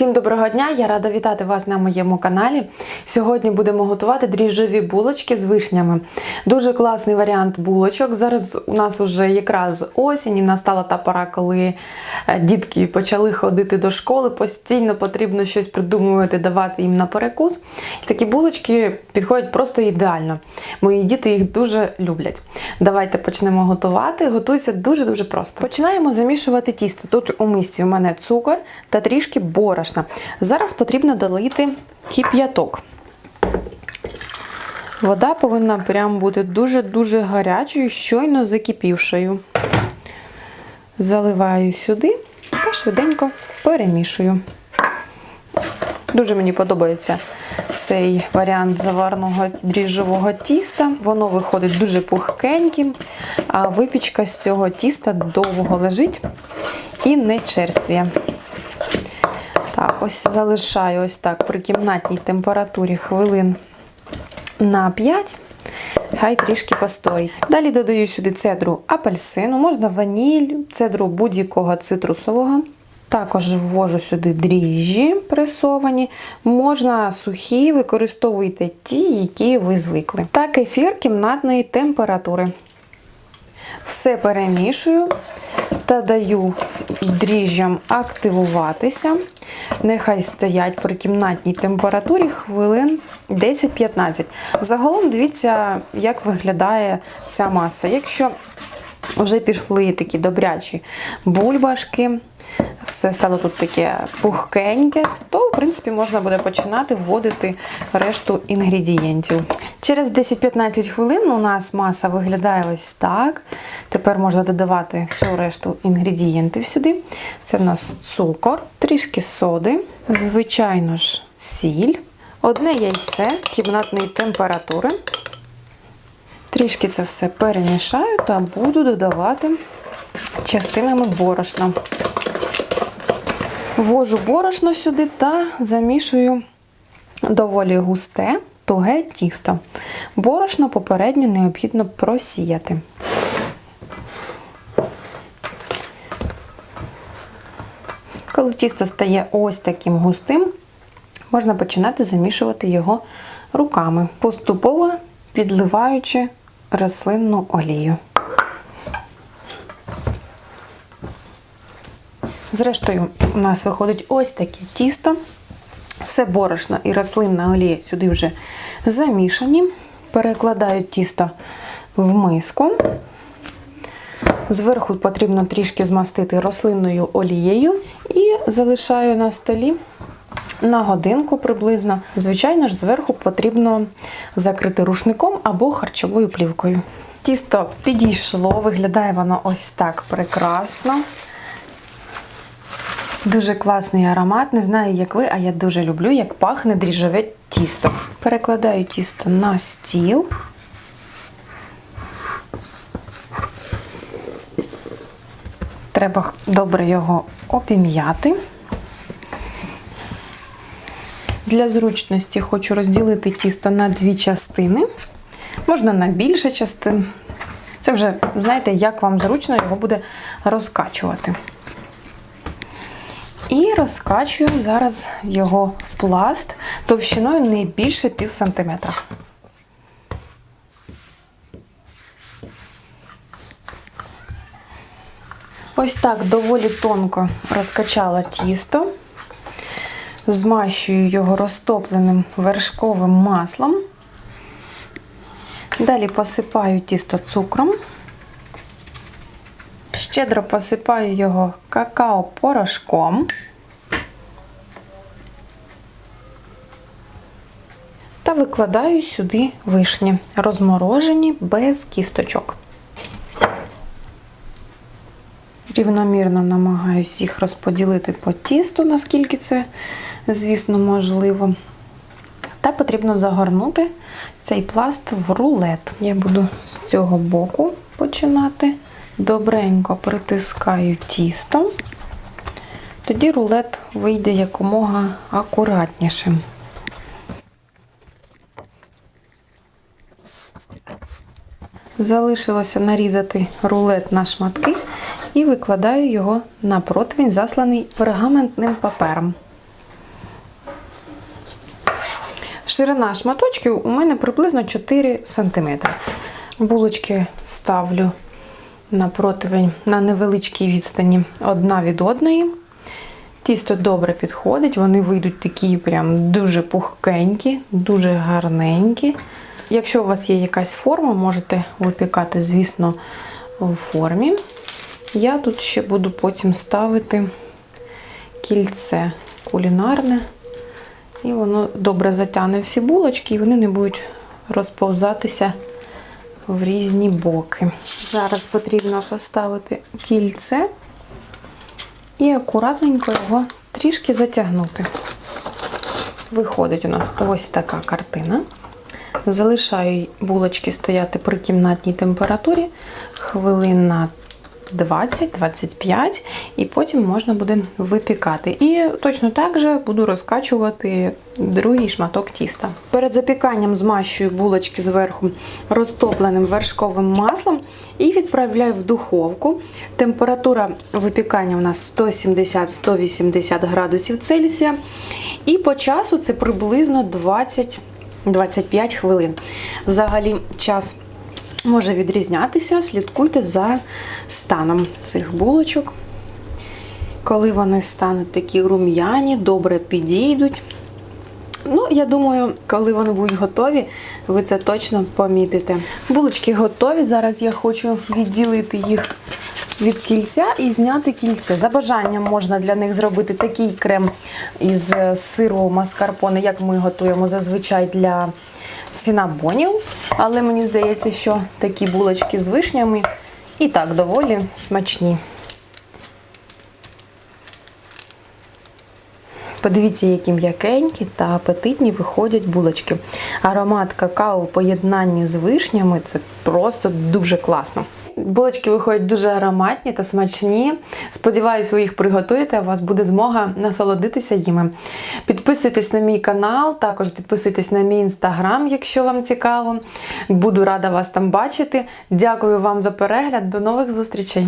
Всім доброго дня! Я рада вітати вас на моєму каналі. Сьогодні будемо готувати дріжджові булочки з вишнями. Дуже класний варіант булочок. Зараз у нас вже якраз осінь і настала та пора, коли е, дітки почали ходити до школи. Постійно потрібно щось придумувати, давати їм на перекус. Такі булочки підходять просто ідеально. Мої діти їх дуже люблять. Давайте почнемо готувати. Готується дуже-дуже просто. Починаємо замішувати тісто. Тут у мисці у мене цукор та трішки борошна. Зараз потрібно долити кип'яток. Вода повинна прям бути дуже-дуже гарячою, щойно закипівшою. Заливаю сюди та швиденько перемішую. Дуже мені подобається цей варіант заварного дріжджового тіста. Воно виходить дуже пухкеньким, а випічка з цього тіста довго лежить і не черствіє. Так, ось залишаю ось так при кімнатній температурі хвилин на 5. Хай трішки постоїть. Далі додаю сюди цедру апельсину, можна ваніль, цедру будь-якого цитрусового. Також ввожу сюди дріжджі пресовані. Можна сухі, використовуйте ті, які ви звикли. Та кефір кімнатної температури. Все перемішую та даю дріжджам активуватися. Нехай стоять при кімнатній температурі хвилин 10-15. Загалом дивіться, як виглядає ця маса. Якщо вже пішли такі добрячі бульбашки, все стало тут таке пухкеньке, то, в принципі, можна буде починати вводити решту інгредієнтів. Через 10-15 хвилин у нас маса виглядає ось так. Тепер можна додавати всю решту інгредієнтів сюди. Це в нас цукор, трішки соди, звичайно ж, сіль, одне яйце кімнатної температури. Трішки це все перемішаю та буду додавати частинами борошна. Ввожу борошно сюди та замішую доволі густе, туге тісто. Борошно попередньо необхідно просіяти. Коли тісто стає ось таким густим, можна починати замішувати його руками, поступово підливаючи рослинну олію. Зрештою, у нас виходить ось таке тісто. Все борошно і рослинна олія сюди вже замішані. Перекладаю тісто в миску. Зверху потрібно трішки змастити рослинною олією і залишаю на столі на годинку приблизно. Звичайно ж, зверху потрібно закрити рушником або харчовою плівкою. Тісто підійшло, виглядає воно ось так прекрасно. Дуже класний аромат. Не знаю, як ви, а я дуже люблю, як пахне дріжджове тісто. Перекладаю тісто на стіл. Треба добре його опім'яти. Для зручності хочу розділити тісто на дві частини. Можна на більше частин. Це вже, знаєте, як вам зручно його буде розкачувати. І розкачую зараз його в пласт товщиною не більше пів сантиметра. Ось так доволі тонко розкачала тісто, змащую його розтопленим вершковим маслом. Далі посипаю тісто цукром. Щедро посипаю його какао-порошком. Та викладаю сюди вишні, розморожені без кісточок. Рівномірно намагаюсь їх розподілити по тісту, наскільки це, звісно, можливо. Та потрібно загорнути цей пласт в рулет. Я буду з цього боку починати. Добренько притискаю тісто, тоді рулет вийде якомога акуратнішим. Залишилося нарізати рулет на шматки і викладаю його на противень, засланий пергаментним папером. Ширина шматочків у мене приблизно 4 см. Булочки ставлю на противень на невеличкій відстані одна від одної. Тісто добре підходить, вони вийдуть такі прям дуже пухкенькі, дуже гарненькі. Якщо у вас є якась форма, можете випікати, звісно, в формі. Я тут ще буду потім ставити кільце кулінарне. І воно добре затягне всі булочки, і вони не будуть розповзатися в різні боки. Зараз потрібно поставити кільце і акуратненько його трішки затягнути. Виходить у нас ось така картина. Залишаю булочки стояти при кімнатній температурі хвилин на 20-25, і потім можна буде випікати. І точно так же буду розкачувати другий шматок тіста. Перед запіканням змащую булочки зверху розтопленим вершковим маслом і відправляю в духовку. Температура випікання у нас 170-180 градусів Цельсія. І по часу це приблизно 20-25 хвилин. Взагалі час може відрізнятися, слідкуйте за станом цих булочок. Коли вони стануть такі рум'яні, добре підійдуть. Ну, я думаю, коли вони будуть готові, ви це точно помітите. Булочки готові. Зараз я хочу відділити їх від кільця і зняти кільце. За бажанням можна для них зробити такий крем із сиру маскарпоне, як ми готуємо зазвичай для сінабонів. Але мені здається, що такі булочки з вишнями і так доволі смачні. Подивіться, які м'якенькі та апетитні виходять булочки. Аромат какао в поєднанні з вишнями це просто дуже класно. Булочки виходять дуже ароматні та смачні. Сподіваюсь, ви їх приготуєте, а у вас буде змога насолодитися їми. Підписуйтесь на мій канал, також підписуйтесь на мій інстаграм, якщо вам цікаво. Буду рада вас там бачити. Дякую вам за перегляд. До нових зустрічей!